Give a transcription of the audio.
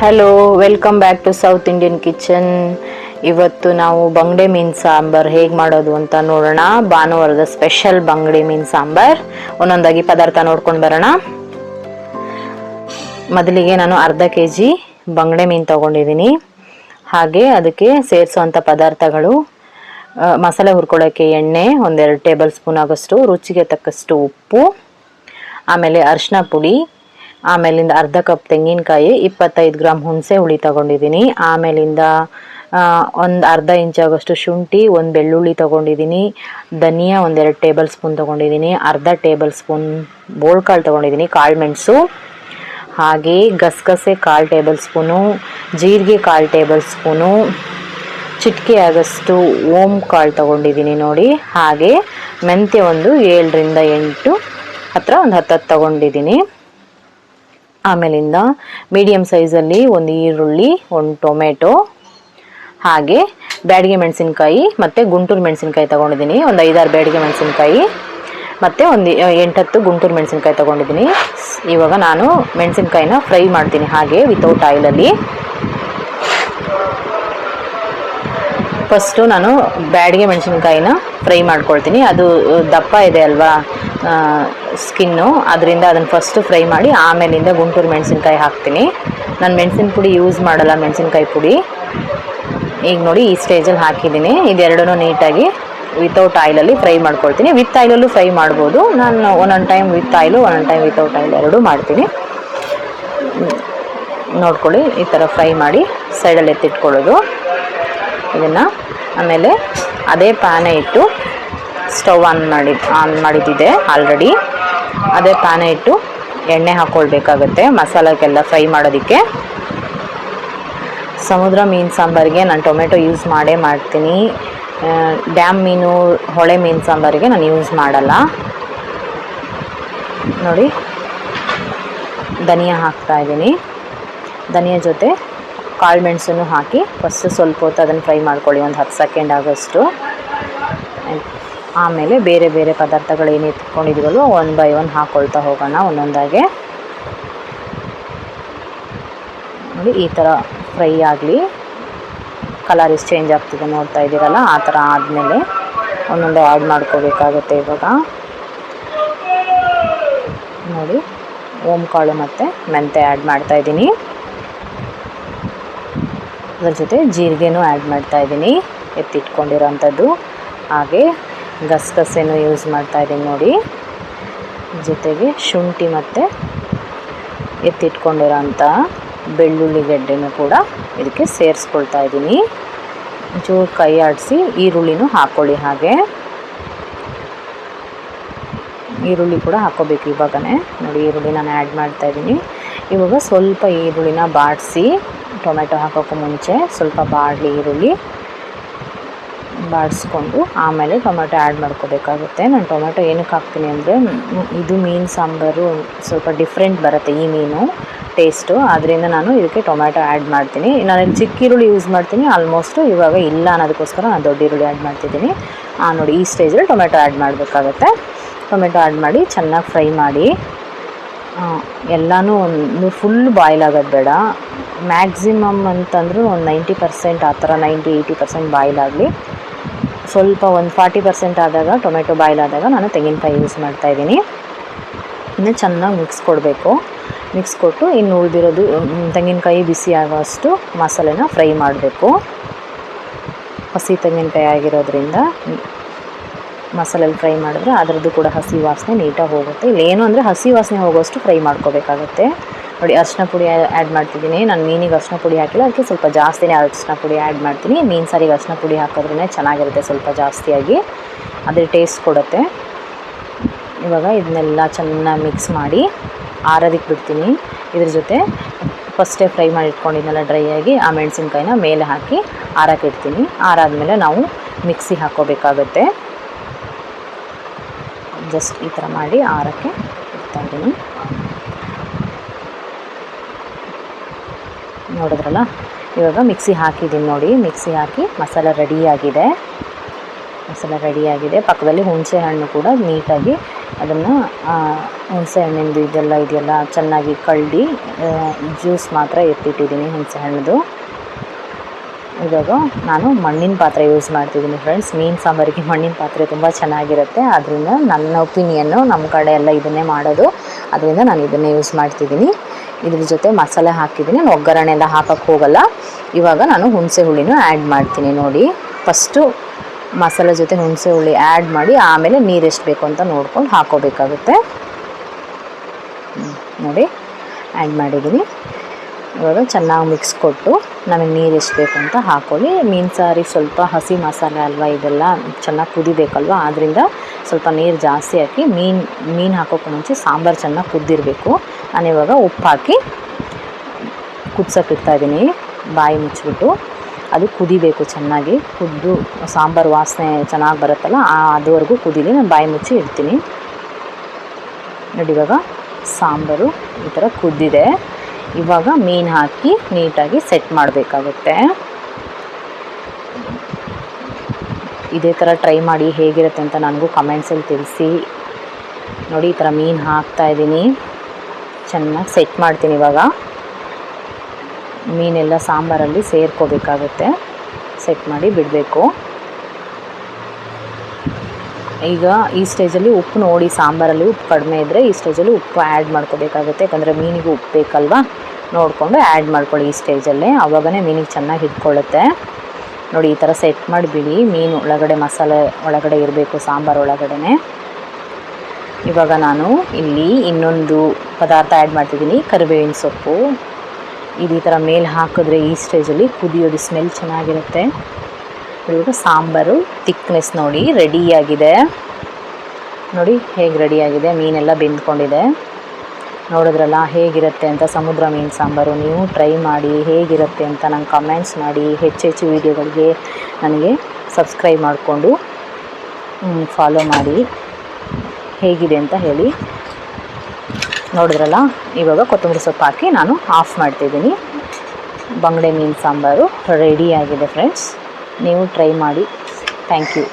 Hello welcome back to south Indian kitchen ಇವತ್ತು ನಾವು ಬಂಗಡೆ ಮೀನು ಸಾಂಬಾರ್ ಹೇಗೆ ಮಾಡೋದು ಅಂತ ನೋಡೋಣ. ಭಾನುವಾರದ ಸ್ಪೆಷಲ್ ಬಂಗಡೆ ಮೀನು ಸಾಂಬಾರ್. ಒಂದೊಂದಾಗಿ ಪದಾರ್ಥ ನೋಡ್ಕೊಂಡು ಬರೋಣ. ಮೊದಲಿಗೆ ನಾನು ಅರ್ಧ ಕೆ ಜಿ ಬಂಗಡೆ ಮೀನು ತಗೊಂಡಿದ್ದೀನಿ. ಹಾಗೆ ಅದಕ್ಕೆ ಸೇರಿಸುವಂಥ ಪದಾರ್ಥಗಳು ಮಸಾಲೆ ಹುರ್ಕೊಳ್ಳೋಕ್ಕೆ ಎಣ್ಣೆ, ಒಂದೆರಡು ಟೇಬಲ್ ಸ್ಪೂನ್ ಆಗೋಷ್ಟು, ರುಚಿಗೆ ತಕ್ಕಷ್ಟು ಉಪ್ಪು, ಆಮೇಲೆ ಅರಿಶಿನ ಪುಡಿ ಆಮೇಲಿಂದ ಅರ್ಧ ಕಪ್ ತೆಂಗಿನಕಾಯಿ, ಇಪ್ಪತ್ತೈದು ಗ್ರಾಮ್ ಹುಣಸೆ ಹುಳಿ ತಗೊಂಡಿದ್ದೀನಿ. ಆಮೇಲಿಂದ ಒಂದು ಅರ್ಧ ಇಂಚ್ ಆಗೋಷ್ಟು ಶುಂಠಿ, ಒಂದು ಬೆಳ್ಳುಳ್ಳಿ ತೊಗೊಂಡಿದ್ದೀನಿ. ಧನಿಯಾ ಒಂದೆರಡು ಟೇಬಲ್ ಸ್ಪೂನ್ ತೊಗೊಂಡಿದ್ದೀನಿ. ಅರ್ಧ ಟೇಬಲ್ ಸ್ಪೂನ್ ಬೋಳ್ ಕಾಳು ತಗೊಂಡಿದ್ದೀನಿ, ಕಾಳು ಮೆಣಸು. ಹಾಗೆ ಗಸಗಸೆ ಕಾಲು ಟೇಬಲ್ ಸ್ಪೂನು, ಜೀರಿಗೆ ಕಾಲು ಟೇಬಲ್ ಸ್ಪೂನು, ಚಿಟಿಕೆ ಆಗಷ್ಟು ಓಮ್ ಕಾಳು ತಗೊಂಡಿದ್ದೀನಿ ನೋಡಿ. ಹಾಗೆ ಮೆಂತ್ಯ ಒಂದು ಏಳರಿಂದ ಎಂಟು, ಹತ್ರ ಒಂದು ಹತ್ತು ಹತ್ತು ತಗೊಂಡಿದ್ದೀನಿ. ಆಮೇಲಿಂದ ಮೀಡಿಯಮ್ ಸೈಜಲ್ಲಿ ಒಂದು ಈರುಳ್ಳಿ, ಒಂದು ಟೊಮೆಟೊ, ಹಾಗೆ ಬ್ಯಾಡಿಗೆ ಮೆಣಸಿನ್ಕಾಯಿ ಮತ್ತು ಗುಂಟೂರು ಮೆಣಸಿನ್ಕಾಯಿ ತಗೊಂಡಿದ್ದೀನಿ. ಒಂದು ಐದಾರು ಬ್ಯಾಡಿಗೆ ಮೆಣಸಿನ್ಕಾಯಿ ಮತ್ತು ಒಂದು ಎಂಟತ್ತು ಗುಂಟೂರು ಮೆಣಸಿನ್ಕಾಯಿ ತಗೊಂಡಿದ್ದೀನಿ. ಇವಾಗ ನಾನು ಮೆಣಸಿನ್ಕಾಯಿನ ಫ್ರೈ ಮಾಡ್ತೀನಿ ಹಾಗೆ ವಿತೌಟ್ ಆಯಿಲಲ್ಲಿ ಫಸ್ಟು ನಾನು ಬ್ಯಾಡಿಗೆ ಮೆಣಸಿನ್ಕಾಯಿನ ಫ್ರೈ ಮಾಡ್ಕೊಳ್ತೀನಿ. ಅದು ದಪ್ಪ ಇದೆ ಅಲ್ವಾ ಸ್ಕಿನ್ನು, ಅದರಿಂದ ಅದನ್ನು ಫಸ್ಟು ಫ್ರೈ ಮಾಡಿ ಆಮೇಲಿಂದ ಗುಂಟೂರು ಮೆಣಸಿನ್ಕಾಯಿ ಹಾಕ್ತೀನಿ. ನಾನು ಮೆಣಸಿನ ಪುಡಿ ಯೂಸ್ ಮಾಡಲ್ಲ, ಮೆಣಸಿನ್ಕಾಯಿ ಪುಡಿ. ಈಗ ನೋಡಿ ಈ ಸ್ಟೇಜಲ್ಲಿ ಹಾಕಿದ್ದೀನಿ. ಇದೆರಡೂ ನೀಟಾಗಿ ವಿತೌಟ್ ಆಯಿಲಲ್ಲಿ ಫ್ರೈ ಮಾಡ್ಕೊಳ್ತೀನಿ. ವಿತ್ ಆಯಿಲಲ್ಲೂ ಫ್ರೈ ಮಾಡ್ಬೋದು. ನಾನು ಒಂದೊಂದು ಟೈಮ್ ವಿತ್ ಆಯಿಲು, ಒಂದೊಂದು ಟೈಮ್ ವಿತೌಟ್ ಆಯಿಲ್ ಎರಡೂ ಮಾಡ್ತೀನಿ. ನೋಡ್ಕೊಳ್ಳಿ, ಈ ಥರ ಫ್ರೈ ಮಾಡಿ ಸೈಡಲ್ಲಿ ಎತ್ತಿಟ್ಕೊಳ್ಳೋದು. ಇದನ್ನು ಆಮೇಲೆ ಅದೇ ಪ್ಯಾನೆ ಇಟ್ಟು ಸ್ಟವ್ ಆನ್ ಮಾಡಿ ಆನ್ ಮಾಡಿದ್ದಿದೆ ಆಲ್ರೆಡಿ ಅದೇ ಪ್ಯಾನೆ ಇಟ್ಟು ಎಣ್ಣೆ ಹಾಕ್ಕೊಳ್ಬೇಕಾಗತ್ತೆ ಮಸಾಲಕ್ಕೆಲ್ಲ ಫ್ರೈ ಮಾಡೋದಕ್ಕೆ. ಸಮುದ್ರ ಮೀನು ಸಾಂಬಾರಿಗೆ ನಾನು ಟೊಮೆಟೊ ಯೂಸ್ ಮಾಡೇ ಮಾಡ್ತೀನಿ. ಡ್ಯಾಮ್ ಮೀನು, ಹೊಳೆ ಮೀನು ಸಾಂಬಾರಿಗೆ ನಾನು ಯೂಸ್ ಮಾಡಲ್ಲ. ನೋಡಿ, ಧನಿಯಾ ಹಾಕ್ತಾ ಇದ್ದೀನಿ. ಧನಿಯಾ ಜೊತೆ ಕಾಳು ಮೆಣಸನ್ನು ಹಾಕಿ ಫಸ್ಟ್ ಸ್ವಲ್ಪ ಹೊತ್ತು ಅದನ್ನು ಫ್ರೈ ಮಾಡ್ಕೊಳ್ಳಿ, ಒಂದು ಹತ್ತು ಸೆಕೆಂಡ್ ಆಗೋಷ್ಟು. ಆಮೇಲೆ ಬೇರೆ ಬೇರೆ ಪದಾರ್ಥಗಳು ಏನು ಇಟ್ಕೊಂಡಿದ್ದೀವಲ್ವ ಒನ್ ಬೈ ಒನ್ ಹಾಕ್ಕೊಳ್ತಾ ಹೋಗೋಣ ಒಂದೊಂದಾಗೆ. ನೋಡಿ, ಈ ಥರ ಫ್ರೈ ಆಗಲಿ. ಕಲರ್ ಎಷ್ಟು ಚೇಂಜ್ ಆಗ್ತಿದೆ, ನೋಡ್ತಾ ಇದ್ದೀರಲ್ಲ? ಆ ಥರ ಆದಮೇಲೆ ಒಂದೊಂದು ಆ್ಯಡ್ ಮಾಡ್ಕೋಬೇಕಾಗುತ್ತೆ ಇವಾಗ. ನೋಡಿ ಓಮ್ ಕಾಳು ಮತ್ತು ಮೆಂತೆ ಆ್ಯಡ್ ಮಾಡ್ತಾ ಇದ್ದೀನಿ. ಅದ್ರ ಜೊತೆ ಜೀರಿಗೆನೂ ಆ್ಯಡ್ ಮಾಡ್ತಾ ಇದ್ದೀನಿ. ಎತ್ತಿಟ್ಕೊಂಡಿರೋಂಥದ್ದು. ಹಾಗೆ ಗಸಗಸೆನೂ ಯೂಸ್ ಮಾಡ್ತಾ ಇದ್ದೀನಿ ನೋಡಿ. ಜೊತೆಗೆ ಶುಂಠಿ ಮತ್ತು ಎತ್ತಿಟ್ಕೊಂಡಿರೋಂಥ ಬೆಳ್ಳುಳ್ಳಿ ಗೆಡ್ಡೆನೂ ಕೂಡ ಇದಕ್ಕೆ ಸೇರಿಸ್ಕೊಳ್ತಾ ಇದ್ದೀನಿ. ಜೋರು ಕೈ ಆಡಿಸಿ ಈರುಳ್ಳಿನೂ ಹಾಕ್ಕೊಳ್ಳಿ ಹಾಗೆ. ಈರುಳ್ಳಿ ಕೂಡ ಹಾಕೋಬೇಕು ಇವಾಗನೇ. ನೋಡಿ ಈರುಳ್ಳಿ ನಾನು ಆ್ಯಡ್ ಮಾಡ್ತಾ ಇದ್ದೀನಿ. ಇವಾಗ ಸ್ವಲ್ಪ ಈರುಳ್ಳಿನ ಬಾಡಿಸಿ ಟೊಮೆಟೊ ಹಾಕೋಕ್ಕೂ ಮುಂಚೆ ಸ್ವಲ್ಪ ಬಾಡಲಿ ಈರುಳ್ಳಿ ಬಾಡಿಸ್ಕೊಂಡು ಆಮೇಲೆ ಟೊಮೆಟೊ ಆ್ಯಡ್ ಮಾಡ್ಕೋಬೇಕಾಗುತ್ತೆ. ನಾನು ಟೊಮೆಟೊ ಏನಕ್ಕೆ ಹಾಕ್ತೀನಿ ಅಂದರೆ, ಇದು ಮೀನು ಸಾಂಬಾರು ಸ್ವಲ್ಪ ಡಿಫ್ರೆಂಟ್ ಬರುತ್ತೆ ಈ ಮೀನು ಟೇಸ್ಟು. ಆದ್ದರಿಂದ ನಾನು ಇದಕ್ಕೆ ಟೊಮೆಟೊ ಆ್ಯಡ್ ಮಾಡ್ತೀನಿ. ನಾನು ಚಿಕ್ಕ ಈರುಳ್ಳಿ ಯೂಸ್ ಮಾಡ್ತೀನಿ. ಆಲ್ಮೋಸ್ಟು ಇವಾಗ ಇಲ್ಲ ಅನ್ನೋದಕ್ಕೋಸ್ಕರ ನಾನು ದೊಡ್ಡ ಈರುಳ್ಳಿ ಆ್ಯಡ್ ಮಾಡ್ತಿದ್ದೀನಿ. ಆ ನೋಡಿ ಈ ಸ್ಟೇಜಲ್ಲಿ ಟೊಮೆಟೊ ಆ್ಯಡ್ ಮಾಡಬೇಕಾಗತ್ತೆ. ಟೊಮೆಟೊ ಆ್ಯಡ್ ಮಾಡಿ ಚೆನ್ನಾಗಿ ಫ್ರೈ ಮಾಡಿ ಎಲ್ಲನೂ ಒಂದು ಫುಲ್ ಬಾಯ್ಲ್ ಆಗೋದು ಬೇಡ. ಮ್ಯಾಕ್ಸಿಮಮ್ ಅಂತಂದ್ರೂ ಒಂದು ನೈಂಟಿ ಪರ್ಸೆಂಟ್ ಆ ಥರ ನೈಂಟಿ ಏಯ್ಟಿ ಪರ್ಸೆಂಟ್ ಬಾಯ್ಲ್ ಆಗಲಿ. ಸ್ವಲ್ಪ ಒಂದು ಫಾರ್ಟಿ ಪರ್ಸೆಂಟ್ ಆದಾಗ ಟೊಮೆಟೊ ಬಾಯ್ಲ್ ಆದಾಗ ನಾನು ತೆಂಗಿನಕಾಯಿ ಯೂಸ್ ಮಾಡ್ತಾ ಇದ್ದೀನಿ. ಇನ್ನು ಚೆನ್ನಾಗಿ ಮಿಕ್ಸ್ ಕೊಡಬೇಕು. ಮಿಕ್ಸ್ ಕೊಟ್ಟು ಇನ್ನು ಉಳಿದಿರೋದು ತೆಂಗಿನಕಾಯಿ ಬಿಸಿ ಆಗೋಷ್ಟು ಮಸಾಲೆನ ಫ್ರೈ ಮಾಡಬೇಕು. ಹಸಿ ತೆಂಗಿನಕಾಯಿ ಆಗಿರೋದ್ರಿಂದ. ಮಸಾಲೆಲಿ ಫ್ರೈ ಮಾಡಿದ್ರೆ ಅದರದ್ದು ಕೂಡ ಹಸಿ ವಾಸನೆ ನೀಟಾಗಿ ಹೋಗುತ್ತೆ. ಇಲ್ಲೇನು ಅಂದರೆ ಹಸಿ ವಾಸನೆ ಹೋಗೋಷ್ಟು ಫ್ರೈ ಮಾಡ್ಕೋಬೇಕಾಗುತ್ತೆ. ನೋಡಿ ಅರಿಶಿನ ಪುಡಿ ಆ್ಯಡ್ ಮಾಡ್ತಿದ್ದೀನಿ. ನಾನು ಮೀನಿಗೆ ಅರಿಶಿನ ಪುಡಿ ಹಾಕಿಲ್ಲ. ಅದಕ್ಕೆ ಸ್ವಲ್ಪ ಜಾಸ್ತಿನೇ ಅರಿಶಿನ ಪುಡಿ ಆ್ಯಡ್ ಮಾಡ್ತೀನಿ. ಮೀನು ಸಾರಿಗೆ ಅರಿಶಿನ ಪುಡಿ ಹಾಕೋದ್ರೇನೆ ಚೆನ್ನಾಗಿರುತ್ತೆ ಸ್ವಲ್ಪ ಜಾಸ್ತಿಯಾಗಿ. ಅದ್ರ ಟೇಸ್ಟ್ ಕೊಡುತ್ತೆ. ಇವಾಗ ಇದನ್ನೆಲ್ಲ ಚೆನ್ನಾಗಿ ಮಿಕ್ಸ್ ಮಾಡಿ ಆರೋದಕ್ಕೆ ಬಿಡ್ತೀನಿ. ಇದ್ರ ಜೊತೆ ಫಸ್ಟೇ ಫ್ರೈ ಮಾಡಿ ಇಟ್ಕೊಂಡಿದ್ನೆಲ್ಲ ಡ್ರೈ ಆಗಿ, ಆ ಮೆಣಸಿನ್ಕಾಯಿನ ಮೇಲೆ ಹಾಕಿ ಆರಕ್ಕೆ ಇಡ್ತೀನಿ. ಆರಾದಮೇಲೆ ನಾವು ಮಿಕ್ಸಿ ಹಾಕ್ಕೋಬೇಕಾಗತ್ತೆ ಜಸ್ಟ್ ಈ ಥರ ಮಾಡಿ ಆರಕ್ಕೆ ಇಡ್ತಾ ಇದ್ದೀನಿ. ನೋಡಿದ್ರಲ್ಲ? ಇವಾಗ ಮಿಕ್ಸಿ ಹಾಕಿದ್ದೀನಿ ನೋಡಿ. ಮಿಕ್ಸಿ ಹಾಕಿ ಮಸಾಲೆ ರೆಡಿಯಾಗಿದೆ. ಮಸಾಲೆ ರೆಡಿಯಾಗಿದೆ. ಪಕ್ಕದಲ್ಲಿ ಹುಣಸೆ ಹಣ್ಣು ಕೂಡ ನೀಟಾಗಿ ಅದನ್ನು ಹುಣಸೆ ಹಣ್ಣಿಂದು ಇದೆಲ್ಲ ಇದೆಯಲ್ಲ, ಚೆನ್ನಾಗಿ ಕಳ್ಳಿ ಜ್ಯೂಸ್ ಮಾತ್ರ ಎತ್ತಿಟ್ಟಿದ್ದೀನಿ ಹುಣಸೆ ಹಣ್ಣದು. ಇವಾಗ ನಾನು ಮಣ್ಣಿನ ಪಾತ್ರೆ ಯೂಸ್ ಮಾಡ್ತಿದ್ದೀನಿ ಫ್ರೆಂಡ್ಸ್ ಮೀನು ಸಾಂಬಾರಿಗೆ ಮಣ್ಣಿನ ಪಾತ್ರೆ ತುಂಬ ಚೆನ್ನಾಗಿರುತ್ತೆ. ಅದರಿಂದ ನನ್ನ ಒಪಿನಿಯನ್ನು ನಮ್ಮ ಕಡೆ ಎಲ್ಲ ಇದನ್ನೇ ಮಾಡೋದು. ಅದರಿಂದ ನಾನು ಇದನ್ನೇ ಯೂಸ್ ಮಾಡ್ತಿದ್ದೀನಿ. ಇದ್ರ ಜೊತೆ ಮಸಾಲೆ ಹಾಕಿದ್ದೀನಿ. ಒಗ್ಗರಣೆ ಎಲ್ಲ ಹಾಕಕ್ಕೆ ಹೋಗಲ್ಲ. ಇವಾಗ ನಾನು ಹುಣಸೆ ಹುಳಿನೂ ಆ್ಯಡ್ ಮಾಡ್ತೀನಿ ನೋಡಿ. ಫಸ್ಟು ಮಸಾಲೆ ಜೊತೆ ಹುಣಸೆ ಹುಳಿ ಆ್ಯಡ್ ಮಾಡಿ, ಆಮೇಲೆ ನೀರು ಎಷ್ಟು ಬೇಕು ಅಂತ ನೋಡ್ಕೊಂಡು ಹಾಕೋಬೇಕಾಗುತ್ತೆ. ನೋಡಿ ಆ್ಯಡ್ ಮಾಡಿದ್ದೀನಿ. ಇವಾಗ ಚೆನ್ನಾಗಿ ಮಿಕ್ಸ್ ಕೊಟ್ಟು ನಮಗೆ ನೀರು ಎಷ್ಟು ಬೇಕು ಅಂತ ಹಾಕೊಳ್ಳಿ. ಮೀನು ಸಾರಿ ಸ್ವಲ್ಪ ಹಸಿ ಮಸಾಲೆ ಅಲ್ವಾ ಇದೆಲ್ಲ ಚೆನ್ನಾಗಿ ಕುದಿಬೇಕಲ್ವ? ಆದ್ದರಿಂದ ಸ್ವಲ್ಪ ನೀರು ಜಾಸ್ತಿ ಹಾಕಿ ಮೀನು ಮೀನು ಹಾಕೋಕ್ಕೆ ಮುಂಚೆ ಸಾಂಬಾರು ಚೆನ್ನಾಗಿ ಕುದ್ದಿರಬೇಕು. ನಾನು ಇವಾಗ ಉಪ್ಪು ಹಾಕಿ ಕುದ್ಸಕ್ಕೆ ಇಡ್ತಾಯಿದ್ದೀನಿ ಬಾಯಿ ಮುಚ್ಚಿಬಿಟ್ಟು ಅದು ಕುದಿಬೇಕು ಚೆನ್ನಾಗಿ. ಕುದ್ದು ಸಾಂಬಾರು ವಾಸನೆ ಚೆನ್ನಾಗಿ ಬರುತ್ತಲ್ಲ ಅದುವರೆಗೂ ಕುದೀಲಿ, ನಾನು ಬಾಯಿ ಮುಚ್ಚಿ ಇಡ್ತೀನಿ. ನೋಡಿ ಇವಾಗ ಸಾಂಬಾರು ಈ ಥರ ಕುದ್ದಿದೆ. ಇವಾಗ ಮೀನು ಹಾಕಿ ನೀಟಾಗಿ ಸೆಟ್ ಮಾಡಬೇಕಾಗುತ್ತೆ. ಇದೇ ಥರ ಟ್ರೈ ಮಾಡಿ ಹೇಗಿರುತ್ತೆ ಅಂತ ನನಗೂ ಕಮೆಂಟ್ಸಲ್ಲಿ ತಿಳಿಸಿ. ನೋಡಿ, ಈ ಥರ ಮೀನು ಹಾಕ್ತಾ ಇದ್ದೀನಿ. ಚೆನ್ನಾಗಿ ಸೆಟ್ ಮಾಡ್ತೀನಿ ಇವಾಗ. ಮೀನೆಲ್ಲ ಸಾಂಬಾರಲ್ಲಿ ಸೇರ್ಕೋಬೇಕಾಗುತ್ತೆ. ಸೆಟ್ ಮಾಡಿ ಬಿಡಬೇಕು. ಈಗ ಈ ಸ್ಟೇಜಲ್ಲಿ ಉಪ್ಪು ನೋಡಿ, ಸಾಂಬಾರಲ್ಲಿ ಉಪ್ಪು ಕಡಿಮೆ ಇದ್ದರೆ ಈ ಸ್ಟೇಜಲ್ಲಿ ಉಪ್ಪು ಆ್ಯಡ್ ಮಾಡ್ಕೋಬೇಕಾಗುತ್ತೆ. ಯಾಕಂದರೆ ಮೀನಿಗೆ ಉಪ್ಪು ಬೇಕಲ್ವಾ? ನೋಡಿಕೊಂಡು ಆ್ಯಡ್ ಮಾಡ್ಕೊಳ್ಳಿ ಈ ಸ್ಟೇಜಲ್ಲೇ ಆವಾಗನೇ ಮೀನಿಗೆ ಚೆನ್ನಾಗಿ ಹಿಡ್ಕೊಳ್ಳುತ್ತೆ ನೋಡಿ, ಈ ಥರ ಸೆಟ್ ಮಾಡಿಬಿಡಿ. ಮೀನು ಒಳಗಡೆ, ಮಸಾಲೆ ಒಳಗಡೆ ಇರಬೇಕು, ಸಾಂಬಾರು ಒಳಗಡೆ ಇವಾಗ ನಾನು ಇಲ್ಲಿ ಇನ್ನೊಂದು ಪದಾರ್ಥ ಆ್ಯಡ್ ಮಾಡ್ತಿದ್ದೀನಿ. ಕರಿಬೇವಿನ ಸೊಪ್ಪು. ಇದು ಈ ಥರ ಮೇಲೆ ಹಾಕಿದ್ರೆ ಈ ಸ್ಟೇಜಲ್ಲಿ ಕುದಿಯೋದು ಸ್ಮೆಲ್ ಚೆನ್ನಾಗಿರುತ್ತೆ. ಇವಾಗ ಸಾಂಬಾರು. ತಿಕ್ನೆಸ್ ನೋಡಿ ರೆಡಿಯಾಗಿದೆ. ನೋಡಿ ಹೇಗೆ ರೆಡಿಯಾಗಿದೆ. ಮೀನೆಲ್ಲ ಬೆಂದ್ಕೊಂಡಿದೆ. ನೋಡಿದ್ರಲ್ಲ ಹೇಗಿರುತ್ತೆ ಅಂತ ಸಮುದ್ರ ಮೀನು ಸಾಂಬಾರು. ನೀವು ಟ್ರೈ ಮಾಡಿ ಹೇಗಿರುತ್ತೆ ಅಂತ ನಂಗೆ ಕಮೆಂಟ್ಸ್ ಮಾಡಿ, ಹೆಚ್ಚು ಹೆಚ್ಚು ವೀಡಿಯೋಗಳಿಗೆ ನನಗೆ ಸಬ್ಸ್ಕ್ರೈಬ್ ಮಾಡಿಕೊಂಡು ಫಾಲೋ ಮಾಡಿ. ಹೇಗಿದೆ ಅಂತ ಹೇಳಿ. ನೋಡಿದ್ರಲ್ಲ, ಇವಾಗ ಕೊತ್ತಂಬರಿ ಸೊಪ್ಪು ಹಾಕಿ ನಾನು ಆಫ್ ಮಾಡ್ತಿದ್ದೀನಿ. ಬಂಗಡೆ ಮೀನು ಸಾಂಬಾರು ರೆಡಿಯಾಗಿದೆ ಫ್ರೆಂಡ್ಸ್ ನೀವು ಟ್ರೈ ಮಾಡಿ. Thank you